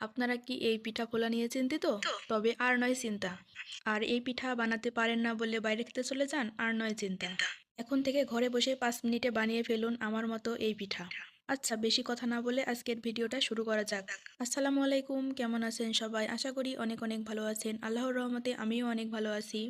আপনারা কি এই পিঠা পোলা নিয়ে চিন্তিত? তবে আর নয় চিন্তা। আর এই পিঠা বানাতে পারেন না বলে বাইরে খেতে চলে যান আর নয় চিন্তা। এখন থেকে ঘরে বসে পাঁচ মিনিটে বানিয়ে ফেলুন আমার মতো এই পিঠা। আচ্ছা বেশি কথা না বলে আজকের ভিডিওটা শুরু করা যাক। আসসালামু আলাইকুম কেমন আছেন সবাই? আশা করি অনেক অনেক ভালো আছেন। আল্লাহর রহমতে আমিও অনেক ভালো আছি।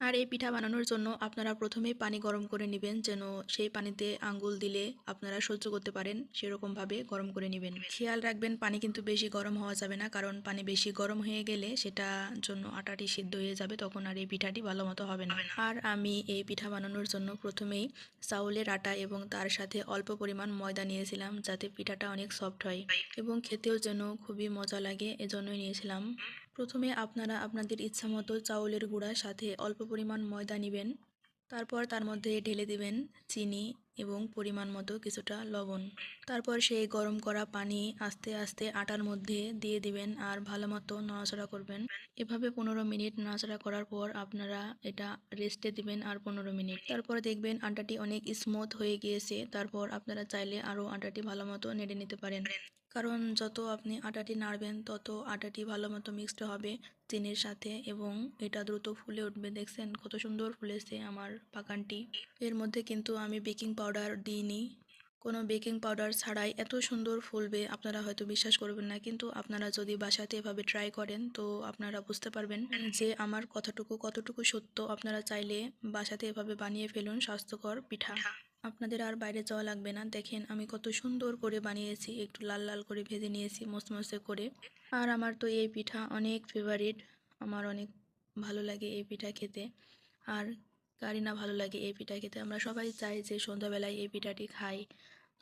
আর এই পিঠা বানানোর জন্য আপনারা প্রথমেই পানি গরম করে নেবেন, যেন সেই পানিতে আঙ্গুল দিলে আপনারা সহ্য করতে পারেন, সেরকমভাবে গরম করে নেবেন। খেয়াল রাখবেন, পানি কিন্তু বেশি গরম হওয়া যাবে না, কারণ পানি বেশি গরম হয়ে গেলে সেটা জন্য আটাটি সিদ্ধ হয়ে যাবে, তখন আর এই পিঠাটি ভালো মতো হবে না। আর আমি এই পিঠা বানানোর জন্য প্রথমেই চাউলের আটা এবং তার সাথে অল্প পরিমাণ ময়দা নিয়েছিলাম, যাতে পিঠাটা অনেক সফট হয়। এবং খেতেও যেন খুবই মজা লাগে, এজন্যই নিয়েছিলাম। প্রথমে আপনারা আপনাদের ইচ্ছা মতো চাউলের গুঁড়ার সাথে অল্প পরিমাণ ময়দা নেবেন। তারপর তার মধ্যে ঢেলে দেবেন চিনি এবং পরিমাণ মতো কিছুটা লবণ। তারপর সেই গরম করা পানি আস্তে আস্তে আটার মধ্যে দিয়ে দিবেন আর ভালো মতো নড়াচড়া করবেন। এভাবে পনেরো মিনিট নাড়াচাড়া করার পর আপনারা এটা রেস্টে দিবেন আর পনেরো মিনিট। তারপর দেখবেন আটাটি অনেক স্মুথ হয়ে গিয়েছে। তারপর আপনারা চাইলে আরও আটাটি ভালো মতো নেড়ে নিতে পারেন। কারণ যত আপনি আটাটি নাড়বেন, তত আটাটি ভালো মতো মিক্সড হবে চিনির সাথে এবং এটা দ্রুত ফুলে উঠবে। দেখছেন কত সুন্দর ফুলেছে আমার বাগানটি। এর মধ্যে কিন্তু আমি বেকিং পাউডার দিইনি। কোনো বেকিং পাউডার ছাড়াই এত সুন্দর ফুলবে আপনারা হয়তো বিশ্বাস করবেন না কিন্তু আপনারা যদি বাসাতে এভাবে ট্রাই করেন তো আপনারা বুঝতে পারবেন যে আমার কথাটুকু কতটুকু সত্য। আপনারা চাইলে বাসাতে এভাবে বানিয়ে ফেলুন স্বাস্থ্যকর পিঠা। আপনাদের আর বাইরে যাওয়া লাগবে না। দেখেন আমি কত সুন্দর করে বানিয়েছি একটু লাল লাল করে ভেজে নিয়েছি মসমসে করে। আর আমার তো এই পিঠা অনেক ফেভারিট আমার অনেক ভালো লাগে এই পিঠা খেতে। আর কারি না ভালো লাগে এই পিঠা খেতে। আমরা সবাই চাই যে সন্ধ্যাবেলায় এই পিঠাটি খাই।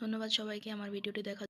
ধন্যবাদ সবাইকে আমার ভিডিওটি দেখার